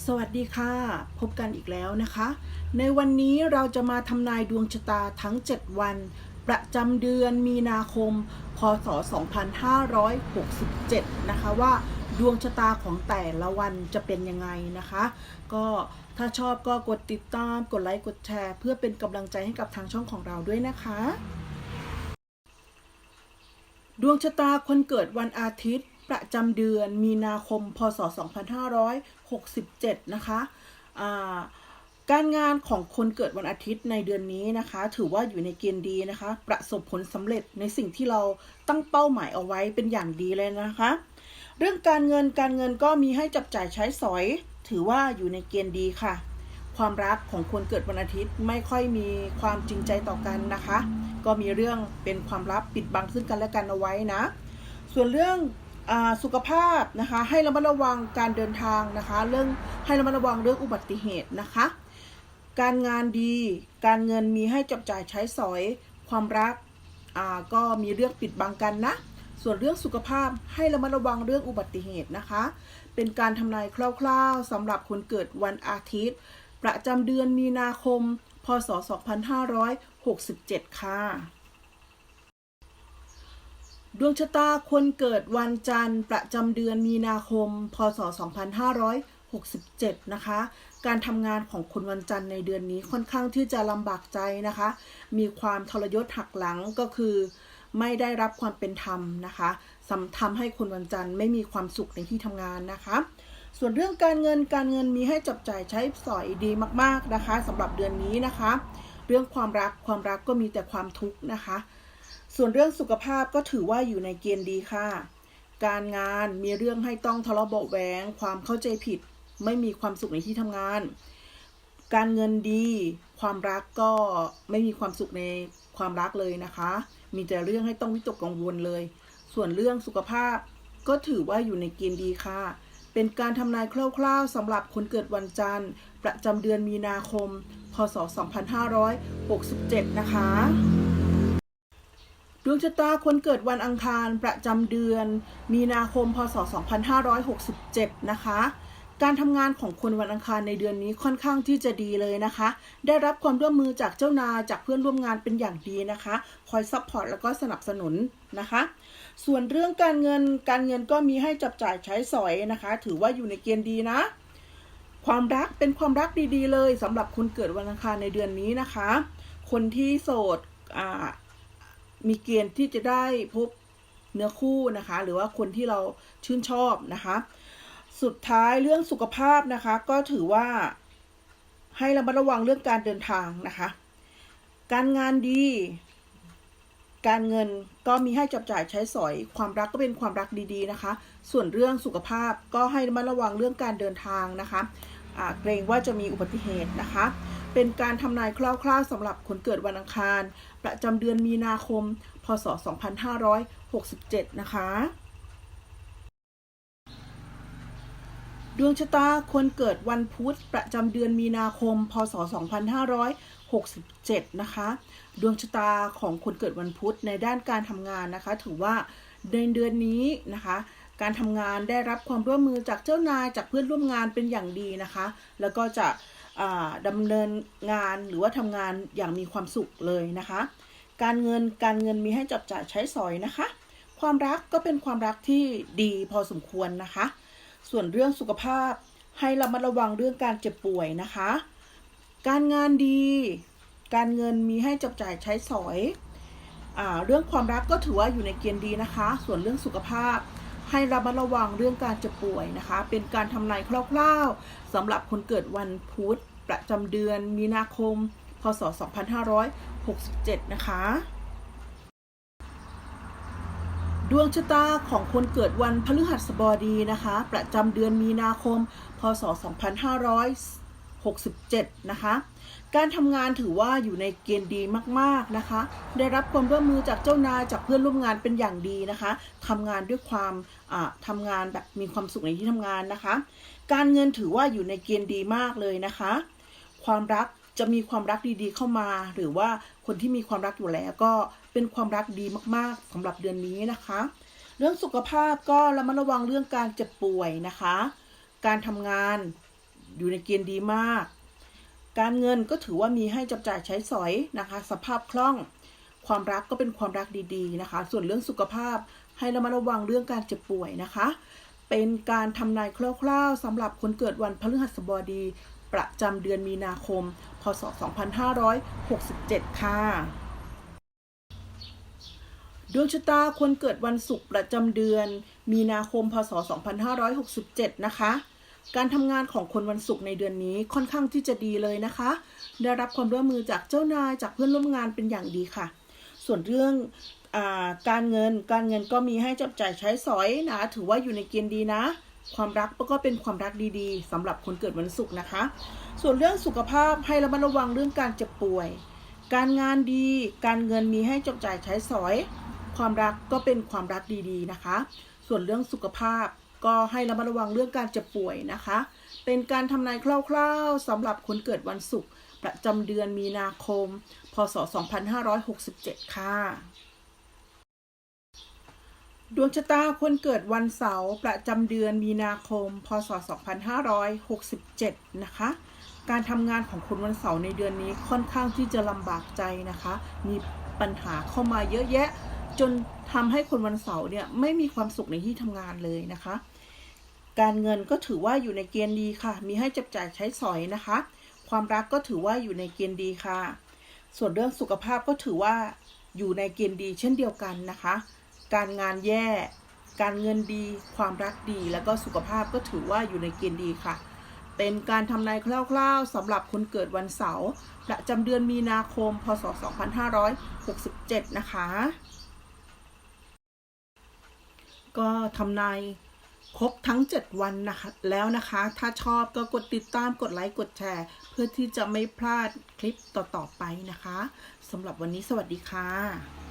สวัสดีค่ะ พบกันอีกแล้วนะคะ ในวันนี้เราจะมาทำนายดวงชะตาทั้ง 7 วัน ประจำเดือนมีนาคม พศ 2567 นะคะว่าดวงชะตาของแต่ละวันจะเป็นยังไงนะคะ ก็ถ้าชอบก็กดติดตาม กดไลค์ กดแชร์ เพื่อเป็นกำลังใจให้กับทางช่องของเราด้วยนะคะ ดวงชะตาคนเกิดวันอาทิตย์ ประจำเดือนมีนาคม พศ 2567 นะคะอ่าการงานของคนเกิดวันอาทิตย์ในเดือนนี้นะคะ ถือว่าอยู่ในเกณฑ์ดีนะคะ ประสบผลสำเร็จในสิ่งที่เราตั้งเป้าหมายเอาไว้เป็นอย่างดีเลยนะคะ เรื่องการเงินการเงินก็มีให้จับจ่ายใช้สอย ถือว่าอยู่ในเกณฑ์ดีค่ะ ความรักของคนเกิดวันอาทิตย์ไม่ค่อยมีความจริงใจต่อกันนะคะ ก็มีเรื่องเป็นความลับปิดบังซึ่งกันและกันเอาไว้นะ ส่วนเรื่อง สุขภาพนะคะ ให้ระมัดระวังการเดินทางนะคะ เรื่องให้ระมัดระวังเรื่องอุบัติเหตุนะคะ การงานดี การเงินมีให้จับจ่ายใช้สอย ความรักก็มีเรื่องปิดบังกันนะ ส่วนเรื่องสุขภาพให้ระมัดระวังเรื่องอุบัติเหตุนะคะ เป็นการทำนายคร่าวๆสำหรับคนเกิดวันอาทิตย์ ประจำเดือนมีนาคม พศ 2567 ค่ะ ดวงชะตาคนเกิดวันจันทร์ประจำเดือนมีนาคม พศ 2567 นะคะ การทำงานของคนวันจันทร์ในเดือนนี้ค่อนข้างที่จะลำบากใจนะคะ มีความทรยศหักหลังก็คือ ไม่ได้รับความเป็นธรรมนะคะสำทำให้คนวันจันทร์ไม่มีความสุขในที่ทำงานนะคะ ส่วนเรื่องการเงินการเงินมีให้จับจ่ายใช้สอยดีมาก ๆนะคะสำหรับเดือนนี้นะคะ เรื่องความรักความรักก็มีแต่ความทุกข์นะคะ ส่วนเรื่องสุขภาพก็ถือว่าอยู่ในเกณฑ์ดีค่ะ การงานมีเรื่องให้ต้องทะเลาะเบาะแหวงความเข้าใจผิด ไม่มีความสุขในที่ทำงาน การเงินดี ความรักก็ไม่มีความสุขในความรักเลยนะคะ มีแต่เรื่องให้ต้องวิตกกังวลเลย ส่วนเรื่องสุขภาพก็ถือว่าอยู่ในเกณฑ์ดีค่ะ เป็นการทำนายคร่าวๆสำหรับคนเกิดวันจันทร์ ประจำเดือนมีนาคม พศ 2567 นะคะ ดวงชะตาคนเกิดวันอังคารประจำเดือน มีนาคมพศ 2567 นะคะ การทำงานของคนวันอังคารในเดือนนี้ค่อนข้างที่จะดีเลยนะคะ ได้รับความร่วมมือจากเจ้านายจากเพื่อนร่วมงานเป็นอย่างดีนะคะ คอยซัพพอร์ตแล้วก็สนับสนุนนะคะ ส่วนเรื่องการเงินการเงินก็มีให้จับจ่ายใช้สอยนะคะ ถือว่าอยู่ในเกณฑ์ดีนะ ความรักเป็นความรักดีๆ เลยสำหรับคนเกิดวันอังคารในเดือนนี้นะคะ คนที่โสดอ่า มีเกณฑ์ที่จะได้พบเนื้อคู่นะคะ หรือว่าคนที่เราชื่นชอบนะคะ สุดท้ายเรื่องสุขภาพนะคะ ก็ถือว่าให้ระมัดระวังเรื่องการเดินทางนะคะ การงานดี การเงินก็มีให้จับจ่ายใช้สอย ความรักก็เป็นความรักดีๆนะคะ ส่วนเรื่องสุขภาพก็ให้ระมัดระวังเรื่องการเดินทางนะคะเกรงว่าจะมีอุบัติเหตุนะคะ เป็นการทำนายคร่าวๆสำหรับคนเกิดวันอังคาร ประจำเดือนมีนาคม พศ 2567 นะคะ ดวงชะตาคนเกิดวันพุธ ประจำเดือนมีนาคม พศ 2567 นะคะ ดวงชะตาของคนเกิดวันพุธในด้านการทำงานนะคะ ถือว่าในเดือนนี้นะคะการทำงานได้รับความร่วมมือจากเจ้านายจากเพื่อนร่วมงานเป็นอย่างดีนะคะ แล้วก็จะ ดำเนินงานหรือว่าทำงานอย่างมีความสุขเลยนะคะ การเงินการเงินมีให้จับจ่ายใช้สอยนะคะ ความรักก็เป็นความรักที่ดีพอสมควรนะคะ ส่วนเรื่องสุขภาพให้ระมัดระวังเรื่องการเจ็บป่วยนะคะ การงานดี การเงินมีให้จับจ่ายใช้สอยอเรื่องความรักก็ถือว่าอยู่ในเกณฑ์ดีนะคะ ส่วนเรื่องสุขภาพ ให้ระมัดระวังเรื่องการเจ็บป่วยนะคะ เป็นการทำนายคร่าวๆสำหรับคนเกิดวันพุธประจำเดือนมีนาคม พศ 2567 นะคะ ดวงชะตาของคนเกิดวันพฤหัสบดีนะคะ ประจำเดือนมีนาคม พศ 256 67 นะคะ การทำงานถือว่าอยู่ในเกณฑ์ดีมากๆนะคะ ได้รับความร่วมมือจากเจ้านายจากเพื่อนร่วมงานเป็นอย่างดีนะคะทำงานด้วยความทำงานแบบมีความสุขในที่ทำงานนะคะ การเงินถือว่าอยู่ในเกณฑ์ดีมากเลยนะคะ ความรักจะมีความรักดีๆเข้ามา หรือว่าคนที่มีความรักอยู่แล้วก็เป็นความรักดีมากๆสำหรับเดือนนี้นะคะ เรื่องสุขภาพก็ระมัดระวังเรื่องการเจ็บป่วยนะคะ การทำงาน อยู่ในเกณฑ์ดีมาก การเงินก็ถือว่ามีให้จับจ่ายใช้สอยนะคะ สภาพคล่อง ความรักก็เป็นความรักดีๆนะคะ ส่วนเรื่องสุขภาพให้ระมัดระวังเรื่องการเจ็บป่วยนะคะ เป็นการทำนายคร่าวๆสำหรับคนเกิดวันพฤหัสบดี ประจำเดือนมีนาคม พศ 2567 ค่ะดวงชะตาคนเกิดวันศุกร์ประจำเดือน มีนาคม พศ 2567 นะคะ การทำงานของคนวันศุกร์ในเดือนนี้ค่อนข้างที่จะดีเลยนะคะ ได้รับความร่วมมือจากเจ้านายจากเพื่อนร่วมงานเป็นอย่างดีค่ะ ส่วนเรื่องอการเงินการเงินก็มีให้จับจ่ายใช้สอยนะ ถือว่าอยู่ในเกณฑ์ดีนะ ความรักก็เป็นความรักดีๆสำหรับคนเกิดวันศุกร์นะคะ ส่วนเรื่องสุขภาพให้ระมัดระวังเรื่องการเจ็บป่วย การงานดี การเงินมีให้จับจ่ายใช้สอย ความรักก็เป็นความรักดีๆนะคะ ส่วนเรื่องสุขภาพ ก็ให้ระมัดระวังเรื่องการเจ็บป่วยนะคะ เป็นการทำนายคร่าวๆสำหรับคนเกิดวันศุกร์ประจำเดือนมีนาคม พศ 2567 ค่ะ ดวงชะตาคนเกิดวันเสาร์ประจำเดือนมีนาคม พศ 2567 นะคะ การทำงานของคนวันเสาร์ในเดือนนี้ค่อนข้างที่จะลำบากใจนะคะ มีปัญหาเข้ามาเยอะแยะจนทำให้คนวันเสาร์เนี่ยไม่มีความสุขในที่ทำงานเลยนะคะ การเงินก็ถือว่าอยู่ในเกณฑ์ดีค่ะ มีให้จับจ่ายใช้สอยนะคะ ความรักก็ถือว่าอยู่ในเกณฑ์ดีค่ะ ส่วนเรื่องสุขภาพก็ถือว่าอยู่ในเกณฑ์ดีเช่นเดียวกันนะคะ การงานแย่ การเงินดี ความรักดี แล้วก็สุขภาพก็ถือว่าอยู่ในเกณฑ์ดีค่ะ เป็นการทำนายคร่าวๆสำหรับคนเกิดวันเสาร์ประจำเดือนมีนาคม พศ 2567 นะคะ ก็ทำนาย ครบทั้ง 7 วันนะคะแล้วนะคะ ถ้าชอบก็กดติดตามกดไลค์กดแชร์ เพื่อที่จะไม่พลาดคลิปต่อๆไปนะคะสำหรับวันนี้สวัสดีค่ะ